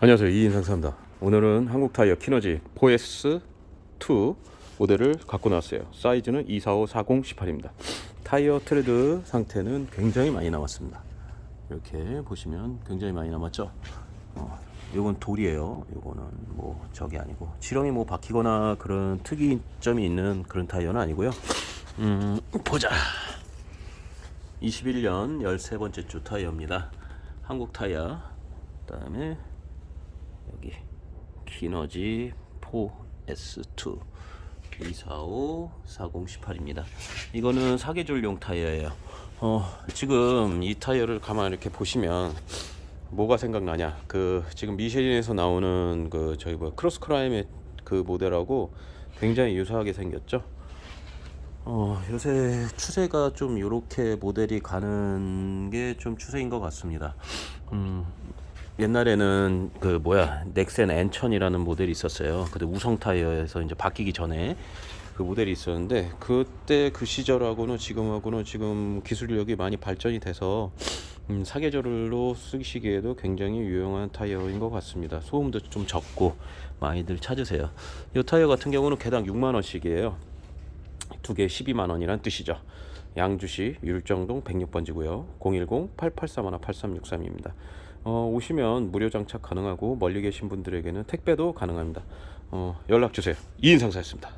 안녕하세요. 이인상사입니다. 오늘은 한국타이어 키너지 4S2 모델을 갖고 나왔어요. 사이즈는 2454018입니다. 타이어 트레드 상태는 굉장히 많이 남았습니다. 이렇게 보시면 굉장히 많이 남았죠? 어, 요건 돌이에요. 요거는 뭐 저게 아니고. 지렁이 뭐 박히거나 그런 특이점이 있는 그런 타이어는 아니고요. 음 보자. 21년 13번째 주 타이어입니다. 한국 타이어. 그 다음에 여기 키너지 4S2 245 4018입니다. 이거는 사계절용 타이어예요. 어, 지금 이 타이어를 가만 이렇게 보시면 뭐가 생각나냐? 그 지금 미쉐린에서 나오는 그 저희 뭐 크로스 크라임의 그 모델하고 굉장히 유사하게 생겼죠. 어, 요새 추세가 좀 이렇게 모델이 가는 게 좀 추세인 것 같습니다. 음, 옛날에는 그 뭐야 넥센 엔천이라는 모델이 있었어요. 근데 우성 타이어에서 이제 바뀌기 전에 그 모델이 있었는데 그때 그 시절하고는 지금하고는 지금 기술력이 많이 발전이 돼서 음, 사계절로 쓰시기에도 굉장히 유용한 타이어인 것 같습니다. 소음도 좀 적고 많이들 찾으세요. 이 타이어 같은 경우는 개당 6만 원씩이에요. 두 개 12만 원이란 뜻이죠. 양주시 율정동 106번지고요. 010-8831-8363입니다. 어, 오시면 무료 장착 가능하고 멀리 계신 분들에게는 택배도 가능합니다. 어, 연락 주세요. 이인상사였습니다.